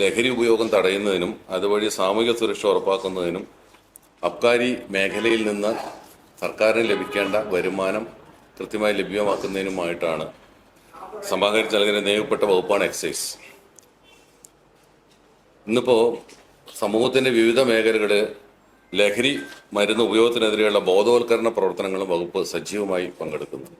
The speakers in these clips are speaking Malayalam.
ലഹരി ഉപയോഗം തടയുന്നതിനും അതുവഴി സാമൂഹിക സുരക്ഷ ഉറപ്പാക്കുന്നതിനും അബ്കാരി മേഖലയിൽ നിന്ന് സർക്കാരിന് ലഭിക്കേണ്ട വരുമാനം കൃത്യമായി ലഭ്യമാക്കുന്നതിനുമായിട്ടാണ് സമാഹരി അല്ലെങ്കിൽ നിയമപ്പെട്ട വകുപ്പാണ് എക്സൈസ്. ഇന്നിപ്പോൾ സമൂഹത്തിന്റെ വിവിധ മേഖലകളിൽ ലഹരി മരുന്ന് ഉപയോഗത്തിനെതിരെയുള്ള ബോധവൽക്കരണ പ്രവർത്തനങ്ങളും വകുപ്പ് സജീവമായി പങ്കെടുക്കുന്നു.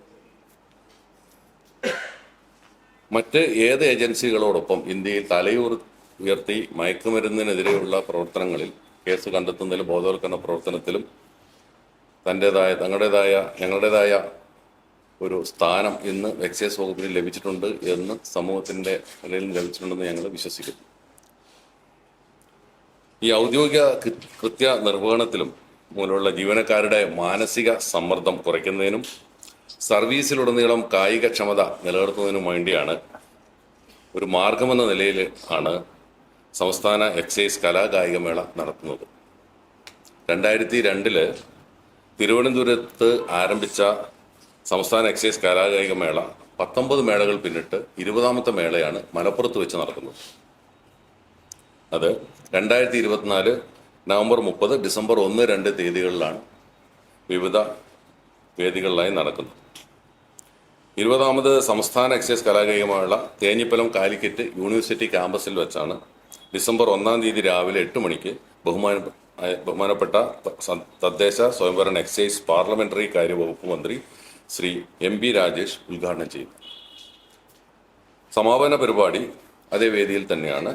മറ്റ് ഏത് ഏജൻസികളോടൊപ്പം ഇന്ത്യയിൽ തലയൂർ ഉയർത്തി മയക്കുമരുന്നിനെതിരെയുള്ള പ്രവർത്തനങ്ങളിൽ കേസ് കണ്ടെത്തുന്നതിലും ബോധവൽക്കരണ പ്രവർത്തനത്തിലും തന്റെതായ തങ്ങളുടേതായ ഞങ്ങളുടേതായ ഒരു സ്ഥാനം ഇന്ന് എക്സൈസ് വകുപ്പിന് ലഭിച്ചിട്ടുണ്ട് എന്ന് സമൂഹത്തിന്റെ നിലയിൽ ലഭിച്ചിട്ടുണ്ടെന്ന് ഞങ്ങൾ വിശ്വസിക്കുന്നു. ഈ ഔദ്യോഗിക കൃത്യ നിർവഹണത്തിലും മൂലമുള്ള ജീവനക്കാരുടെ മാനസിക സമ്മർദ്ദം കുറയ്ക്കുന്നതിനും സർവീസിലുടനീളം കായികക്ഷമത നിലനിർത്തുന്നതിനും വേണ്ടിയാണ് ഒരു മാർഗമെന്ന നിലയിൽ ആണ് സംസ്ഥാന എക്സൈസ് കലാകായികമേള നടത്തുന്നത്. രണ്ടായിരത്തി രണ്ടിൽ തിരുവനന്തപുരത്ത് ആരംഭിച്ച സംസ്ഥാന എക്സൈസ് കലാകായികമേള പത്തൊമ്പത് മേളകൾ പിന്നിട്ട് ഇരുപതാമത്തെ മേളയാണ് മലപ്പുറത്ത് വെച്ച് നടക്കുന്നത്. അത് രണ്ടായിരത്തി ഇരുപത്തിനാല് നവംബർ മുപ്പത് ഡിസംബർ ഒന്ന് രണ്ട് തീയതികളിലാണ് വിവിധ വേദികളിലായി നടക്കുന്നത്. ഇരുപതാമത് സംസ്ഥാന എക്സൈസ് കലാകായികമേള തേഞ്ഞിപ്പലം കാലിക്കറ്റ് യൂണിവേഴ്സിറ്റി ക്യാമ്പസിൽ വെച്ചാണ് ഡിസംബർ ഒന്നാം തീയതി രാവിലെ എട്ട് മണിക്ക് ബഹുമാന ബഹുമാനപ്പെട്ട തദ്ദേശ സ്വയംഭരണ എക്സൈസ് പാർലമെന്ററി കാര്യ വകുപ്പ് മന്ത്രി ശ്രീ എം ബി രാജേഷ് ഉദ്ഘാടനം ചെയ്തു സമാപന പരിപാടി അതേ വേദിയിൽ തന്നെയാണ്.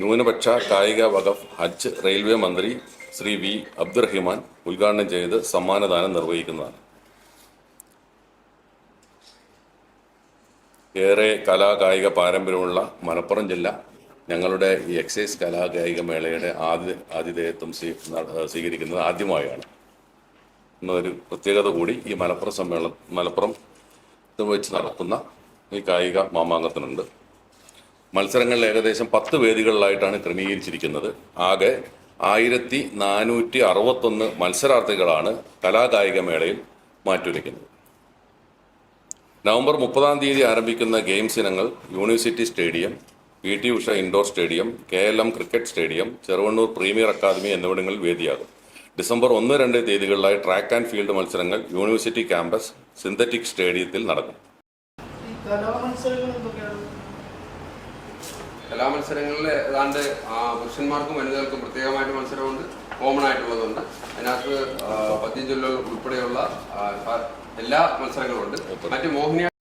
ന്യൂനപക്ഷ കായിക വകഫ് ഹജ്ജ് റെയിൽവേ മന്ത്രി ശ്രീ വി അബ്ദുറഹിമാൻ ഉദ്ഘാടനം ചെയ്ത് സമ്മാനദാനം നിർവഹിക്കുന്നതാണ്. ഏറെ കലാകായിക പാരമ്പര്യമുള്ള മലപ്പുറം ജില്ല ഞങ്ങളുടെ ഈ എക്സൈസ് കലാകായിക മേളയുടെ ആദ്യ ആതിഥേയത്വം സ്വീകരിക്കുന്നത് ആദ്യമായാണ്. എന്നൊരു പ്രത്യേകത കൂടി ഈ മലപ്പുറം സമ്മേളനം മലപ്പുറം വെച്ച് നടക്കുന്ന ഈ കായിക മാമാങ്കത്തിനുണ്ട്. മത്സരങ്ങളിൽ ഏകദേശം പത്ത് വേദികളിലായിട്ടാണ് ക്രമീകരിച്ചിരിക്കുന്നത്. ആകെ ആയിരത്തി നാനൂറ്റി അറുപത്തൊന്ന് മത്സരാർത്ഥികളാണ് കലാകായിക മേളയിൽ മാറ്റുരയ്ക്കുന്നത്. നവംബർ മുപ്പതാം തീയതി ആരംഭിക്കുന്ന ഗെയിംസ് ഇനങ്ങൾ university stadium P T Usha indoor stadium K L M cricket stadium Cheruvannur premier academy എന്നിവിടങ്ങളിൽ വേദിയാകും. ഡിസംബർ ഒന്ന് രണ്ട് തീയതികളിലായി ട്രാക്ക് ആൻഡ് ഫീൽഡ് മത്സരങ്ങൾ യൂണിവേഴ്സിറ്റി ക്യാമ്പസ് സിന്തറ്റിക് സ്റ്റേഡിയത്തിൽ നടക്കും. കലാമത്സരങ്ങളിൽ ഏതാണ്ട് പുരുഷന്മാർക്കും വനിതകൾക്കും പ്രത്യേകമായിട്ട് മത്സരമുണ്ട് കോമൺ ആയിട്ടുള്ളതുണ്ട്. അതിനകത്ത് ആ, പദ്യം ചൊല്ലൽ ഉൾപ്പെടെയുള്ള എല്ലാ മത്സരങ്ങളുമുണ്ട്. മറ്റ് മോഹിനിയാട്ടം